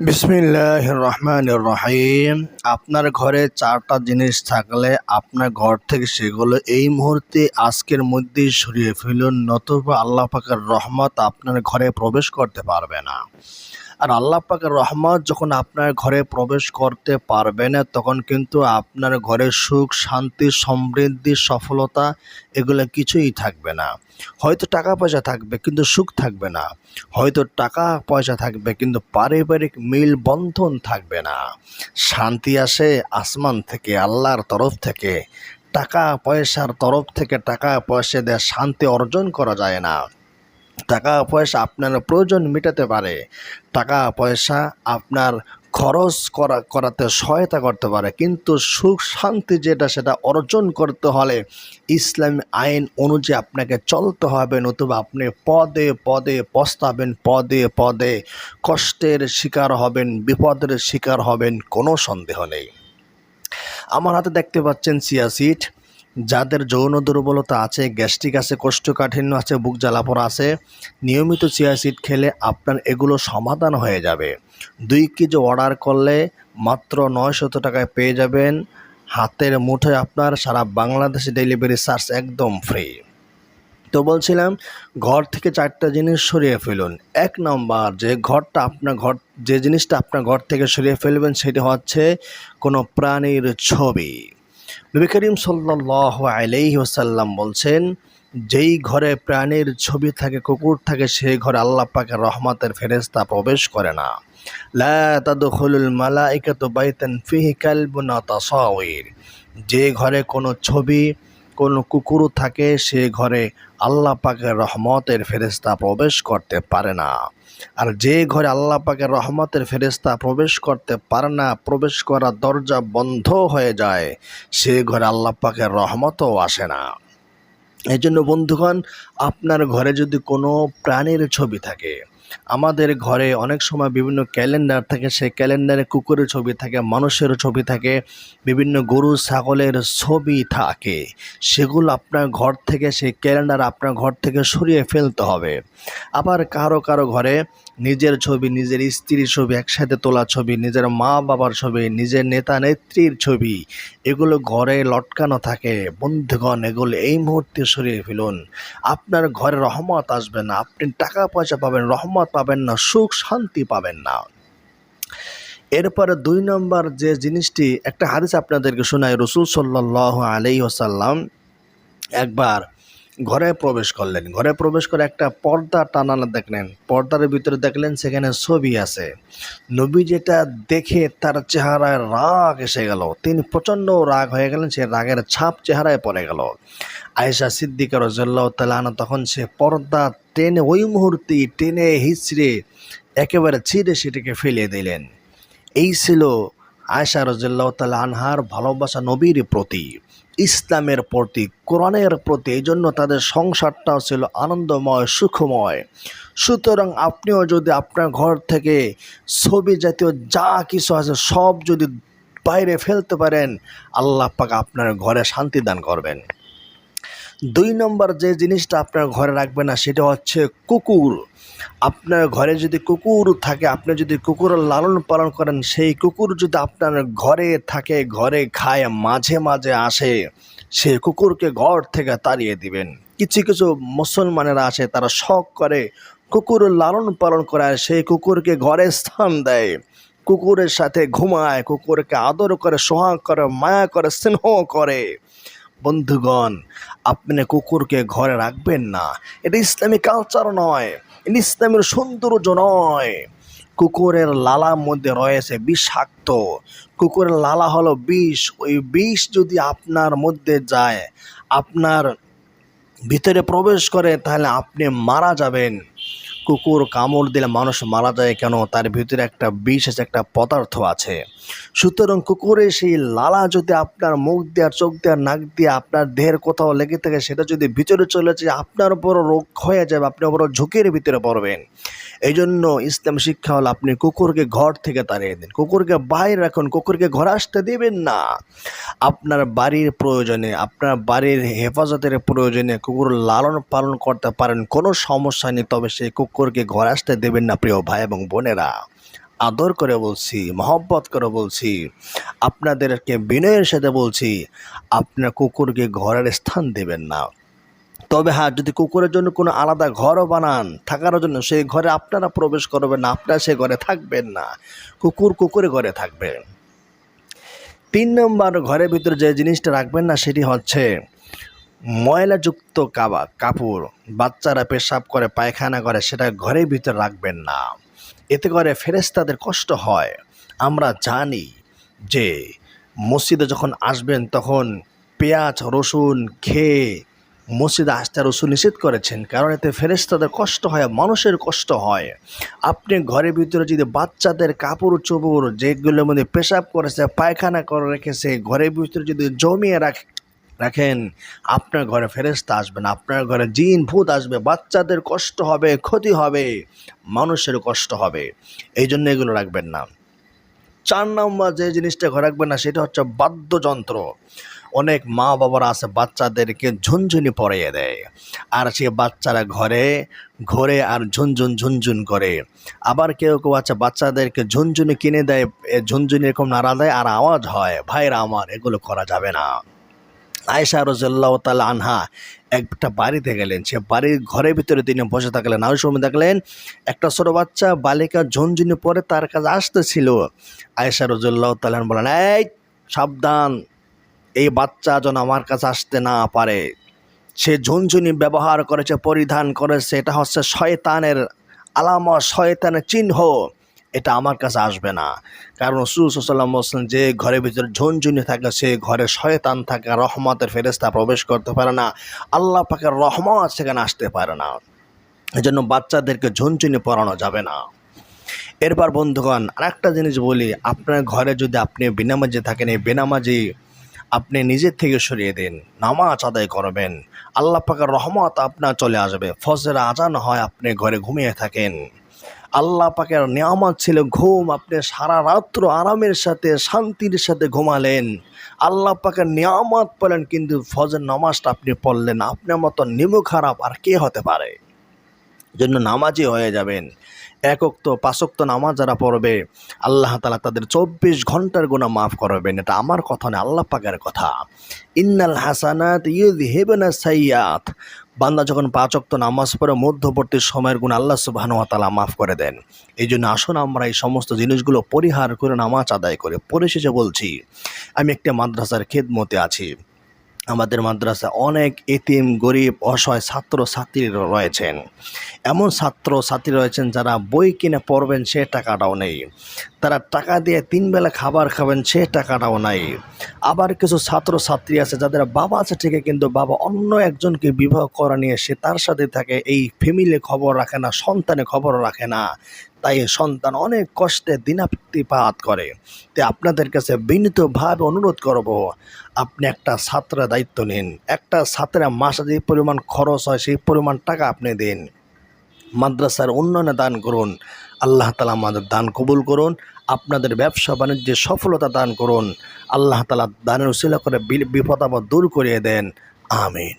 বিসমিল্লাহ রহমান রহিম আপনার ঘরে চারটা জিনিস থাকলে আপনার ঘর থেকে সেগুলো এই মুহূর্তে আজকের মধ্যেই সরিয়ে ফেলুন, নতুবা আল্লাহ পাকের রহমত আপনার ঘরে প্রবেশ করতে পারবে না। আর আল্লাহ পাকের রহমত যখন আপনার ঘরে প্রবেশ করতে পারবে না, তখন কিন্তু আপনার ঘরে সুখ, শান্তি, সমৃদ্ধি, সফলতা এগুলো কিছুই থাকবে না। হয়তো টাকা পয়সা থাকবে, কিন্তু সুখ থাকবে না। হয়তো টাকা পয়সা থাকবে, কিন্তু পারিবারিক মিল বন্ধন থাকবে না। শান্তি আসে আসমান থেকে, আল্লাহর তরফ থেকে। টাকা পয়সার তরফ থেকে টাকা পয়সা দিয়ে শান্তি অর্জন করা যায় না। টাকা পয়সা আপনার প্রয়োজন মেটাতে পারে। টাকা পয়সা আপনার খরচ করা, করাতে সহায়তা করতে পারে। কিন্তু সুখ শান্তি যেটা, সেটা অর্জন করতে হলে ইসলামী আইন অনুযায়ী আপনাকে চলতে হবে। নতুবা আপনি পদে পদে পস্তাবেন, পদে পদে কষ্টের শিকার হবেন, বিপদের শিকার হবেন, কোনো সন্দেহ নেই। আমার হাতে দেখতে পাচ্ছেন সিয়াসিট। যাদের যৌন দুর্বলতা আছে, গ্যাস্ট্রিক আছে, কোষ্ঠকাঠিন্য আছে, বুক জ্বালাপোড়া আছে, নিয়মিত সিয়াসিড খেলে আপনার এগুলো সমাধান হয়ে যাবে। দুই কেজি অর্ডার করলে মাত্র নয়শত টাকায় পেয়ে যাবেন। হাতের মুঠোয় আপনার সারা বাংলাদেশে ডেলিভারি চার্জ একদম ফ্রি। তো বলছিলাম, ঘর থেকে চারটা জিনিস সরিয়ে ফেলুন। এক নম্বর, যে ঘরটা আপনার ঘর, যে জিনিসটা আপনার ঘর থেকে সরিয়ে ফেলবেন, সেটি হচ্ছে কোনো প্রাণীর ছবি। নবী করিম সাল্লাহ আলাইহি ওসাল্লাম বলছেন, যেই ঘরে প্রাণীর ছবি থাকে, কুকুর থাকে সেই ঘরে আল্লাহ পাকে রহমতের ফেরেস্তা প্রবেশ করে না। মালাইকাতু যে ঘরে কোনো ছবি কোনো কুকুর থাকে, সে ঘরে আল্লাহ পাকের রহমতের ফেরেস্তা প্রবেশ করতে পারে না। আর যে ঘরে আল্লাহ পাকের রহমতের ফেরেস্তা প্রবেশ করতে পারে না, প্রবেশ করার দরজা বন্ধ হয়ে যায়। সে ঘরে আল্লাহ পাকের রহমতও আসে না। এই জন্য বন্ধুগণ, আপনার ঘরে যদি কোনো প্রাণীর ছবি থাকে আমাদের ঘরে অনেক সময় বিভিন্ন ক্যালেন্ডার থাকে, সেই ক্যালেন্ডারে কুকুরের ছবি থাকে, মানুষের ছবি থাকে, বিভিন্ন গরু, ছাগলের ছবি থাকে। সেগুলো আপনার ঘর থেকে, সেই ক্যালেন্ডার আপনার ঘর থেকে সরিয়ে ফেলতে হবে। আবার কারও কারও ঘরে নিজের ছবি, নিজের স্ত্রীর ছবি, একসাথে তোলা ছবি, নিজের মা বাবার ছবি, নিজের নেতা নেত্রীর ছবি, এগুলো ঘরে লটকানো থাকে। বন্ধুগণ, এগুলো এই মুহূর্তে সরিয়ে ফেলুন। আপনার ঘরে রহমত আসবে না। আপনি টাকা পয়সা পাবেন, রহমত পাবেন না, সুখ শান্তি পাবেন না। এরপরে দুই নম্বর যে জিনিসটি, একটা হাদিস আপনাদেরকে শোনায় রসুল সাল্লাহ আলাই ওসাল্লাম একবার ঘরে প্রবেশ করলেন। ঘরে প্রবেশ করে একটা পর্দা টানানো দেখলেন। পর্দার ভিতরে দেখলেন সেখানে ছবি আছে। নবী যেটা দেখে তার চেহারায় রাগ এসে গেল। তিনি প্রচণ্ড রাগ হয়ে গেলেন, সে রাগের ছাপ চেহারায় পড়ে গেল। আয়েশা সিদ্দিকা রজাল্লাহ তালানা তখন সে পর্দা টেনে ওই মুহূর্তে টেনে হিচড়ে একেবারে ছিঁড়ে সেটাকে ফেলে দিলেন। এই ছিল আয়সা রজাল্লাহ তালা আনহার ভালোবাসা নবীর প্রতি। ইসলামের প্রতি, কোরআনের প্রতি এই জন্য তাদের সংসারটাও ছিল আনন্দময়, সুখময়। সুতরাং আপনিও যদি আপনার ঘর থেকে ছবি জাতীয় যা কিছু আছে, সব যদি বাইরে ফেলতে পারেন, আল্লাহ পাক আপনার ঘরে শান্তি দান করবেন। দুই নম্বর যে জিনিসটা আপনার ঘরে রাখবেন না, সেটা হচ্ছে কুকুর। আপনার ঘরে যদি কুকুর থাকে, আপনি যদি কুকুরের লালন পালন করেন, সেই কুকুর যদি আপনার ঘরে থাকে, ঘরে খায়, মাঝে মাঝে আসে, সে কুকুরকে ঘর থেকে তাড়িয়ে দিবেন। কিছু কিছু মুসলমানেরা আছে, তারা শখ করে কুকুরের লালন পালন করায়, সেই কুকুরকে ঘরে স্থান দেয়। কুকুরের সাথে ঘুমায়, কুকুরকে আদর করে, সোহাগ করে, মায়া করে, স্নেহ করে। বন্ধুগণ, আপনি কুকুরকে ঘরে রাখবেন না। এটা ইসলামী কালচার নয়, এটা ইসলামের সৌন্দর্য নয়। কুকুরের লালার মধ্যে রয়েছে বিষাক্ত। কুকুরের লালা হলো বিষ। ওই বিষ যদি আপনার মধ্যে যায়, আপনার ভিতরে প্রবেশ করে, তাহলে আপনি মারা যাবেন। কুকুর কামড় দিলে মানুষ মারা যায় কেন? তার ভিতরে একটা বিশেষ একটা পদার্থ আছে। সুতরাং কুকুরের সেই লালা যদি আপনার মুখ দেওয়ার চোখ দেওয়ার নাক দিয়ে আপনার দেহের কোথাও লেগে থাকে, সেটা যদি ভিতরে চলে যায়, আপনার উপরও রোগ হয়ে যাবে আপনার উপরও ঝুঁকির ভিতরে পড়বেন। এই জন্য ইসলাম শিক্ষা হলো আপনি কুকুরকে ঘর থেকে তাড়িয়ে দিন। কুকুরকে বাইরে রাখুন, কুকুরকে ঘর আসতে দেবেন না। আপনার বাড়ির প্রয়োজনে, আপনার বাড়ির হেফাজতের প্রয়োজনে কুকুর লালন পালন করতে পারেন, কোনো সমস্যা নেই, তবে সেই কুকুরকে ঘর আসতে দেবেন না, প্রিয় ভাই এবং বোনেরা। আদর করে বলছি, মহব্বত করে বলছি, আপনাদেরকে বিনয়ের সাথে বলছি, আপনার কুকুরকে ঘরের স্থান দেবেন না। তবে হ্যাঁ যদি কুকুরের জন্য কোনো আলাদা ঘরও বানান, থাকার জন্য সেই ঘরে আপনারা প্রবেশ করবেন না, আপনারা সেই ঘরে থাকবেন না। কুকুর কুকুরে ঘরে থাকবে। তিন নম্বর ঘরের ভিতরে যে জিনিসটা রাখবেন না, সেটি হচ্ছে ময়লাযুক্ত কাবা, কাপড়। বাচ্চারা পেশাব করে, পায়খানা করে, সেটা ঘরের ভিতরে রাখবেন না। এতে করে ফেরেস্তাদের কষ্ট হয়। আমরা জানি যে মসজিদে যখন আসবেন, তখন পেঁয়াজ, রসুন, খেয়ে মসজিদে আসতে রসুন নিষেধ করেছেন, কারণ এতে ফেরেস্তাদের কষ্ট হয়, মানুষের কষ্ট হয়। আপনি ঘরের ভিতরে যদি বাচ্চাদের কাপড়, চোপড় যেগুলোর মধ্যে পেশাব করেছে, পায়খানা করে রেখেছে, ঘরের ভিতরে যদি জমিয়ে রাখ, রাখেন, আপনার ঘরে ফেরেস্তা আসবে না, আপনার ঘরে জিন, ভূত আসবে, বাচ্চাদের কষ্ট হবে, ক্ষতি হবে, মানুষের কষ্ট হবে। এই জন্য এগুলো রাখবেন না। চার নম্বর যে জিনিসটা ঘরে রাখবেন না, সেটা হচ্ছে বাদ্যযন্ত্র। অনেক মা বাবারা আছে, বাচ্চাদেরকে ঝুনঝুনি পরিয়ে দেয়। আর সে বাচ্চারা ঘরে ঘরে আর ঝুনঝুন ঝুনঝুন করে। আবার কেউ কেউ আছে, বাচ্চাদেরকে ঝুনঝুনি কিনে দেয় ঝুনঝুনি এরকম নাড়া দেয় আর আওয়াজ হয়, ভাইরা আমার, এগুলো করা যাবে না। আয়সা রজল্লাহ তালা আনহা একটা বাড়িতে গেলেন। সে বাড়ির ঘরের ভিতরে তিনি বসে থাকলেন। আর সময় দেখলেন, একটা ছোট বাচ্চা বালিকা ঝুনঝুনি পরে তার কাছে আসতেছিল। আয়সা রজল্লাহ তালান বলেন এই, সাবধান। এই বাচ্চা যেন আমার কাছে আসতে না পারে। সে ঝুনঝুনি ব্যবহার করেছে, পরিধান করেছে, এটা হচ্ছে শয়তানের আলামত, শয়তানের চিহ্ন। এটা আমার কাছে আসবে না। কারণ রসুলাম বলছেন যে ঘরের ভিতরে ঝুনঝুনি থাকে, সে ঘরে শয়তান থাকে রহমতের ফেরেস্তা প্রবেশ করতে পারে না। আল্লাহ পাকের রহমত সেখানে আসতে পারে না। এই জন্য বাচ্চাদেরকে ঝুনঝুনি পরানো যাবে না। এরপর বন্ধুগণ, আরেকটা জিনিস বলি, আপনার ঘরে যদি আপনি বেনামাজি থাকেন, এই বেনামাজি আপনি নিজের থেকে সরিয়ে দিন। নামাজ আদায় করবেন। আল্লাহ পাকের রহমত আপনার চলে আসবে। ফজর আজান হয়, আপনি ঘরে ঘুমিয়ে থাকেন। আল্লাহ পাকের নিয়ামত ছিল ঘুম। আপনি সারা রাত্র আরামের সাথে, শান্তির সাথে ঘুমালেন। আল্লাহ পাকের নিয়ামত পেলেন কিন্তু ফজর নামাজটা আপনি পড়লেন। আপনার মতো নিমু খারাপ আর কে হতে পারে? জন্য নামাজি হয়ে যাবেন। একক্ত, পাঁচক্ত নামাজ যারা পড়বে, আল্লাহ তালা তাদের চব্বিশ ঘণ্টার গুণা মাফ করবেন। এটা আমার কথা না আল্লাহ পাকের কথা। ইন্নাল হাসানাত ইউদ হেবেনা সাইয়াত বান্দা যখন পাঁচক্ত নামাজ পড়ে, মধ্যবর্তী সময়ের গুণ আল্লাহ সুবাহানুয়াতালা মাফ করে দেন। এই জন্য আসুন আমরা এই সমস্ত জিনিসগুলো পরিহার করে, নামাজ আদায় করে পরিশেষে বলছি, আমি একটা মাদ্রাসার খেদমতে আছি। আমাদের মাদ্রাসা অনেক এতিম, গরিব, অসহায় ছাত্র ছাত্রী রয়েছেন। এমন ছাত্র ছাত্রী রয়েছেন যারা বই কিনে পড়বেন, সে টাকাটাও নেই। তারা টাকা দিয়ে তিন বেলা খাবার খাবেন, সে টাকাটাও নাই। আবার কিছু ছাত্র ছাত্রী আছে যাদের বাবা আছে ঠিকই, কিন্তু বাবা অন্য একজনকে বিবাহ করা নিয়ে সে তার সাথে থাকে, এই ফ্যামিলি খবর রাখে না সন্তানে খবর রাখে না। তাই সন্তান অনেক কষ্টে দিনাতিপাত করে। তাই আপনাদের কাছে বিনীতভাবে অনুরোধ করব, আপনি একটা ছাত্রের দায়িত্ব নিন। একটা ছাত্রের মাসে যে পরিমাণ খরচ হয়, সেই পরিমাণ টাকা আপনি দিন। মাদ্রাসার উন্নয়নে দান করুন। আল্লাহ তালা আমাদের দান কবুল করুন। আপনাদের ব্যবসা বাণিজ্যে সফলতা দান করুন। আল্লাহ তালা দানের উশিলা করে বিপদ আপদ দূর করিয়ে দেন। আমিন।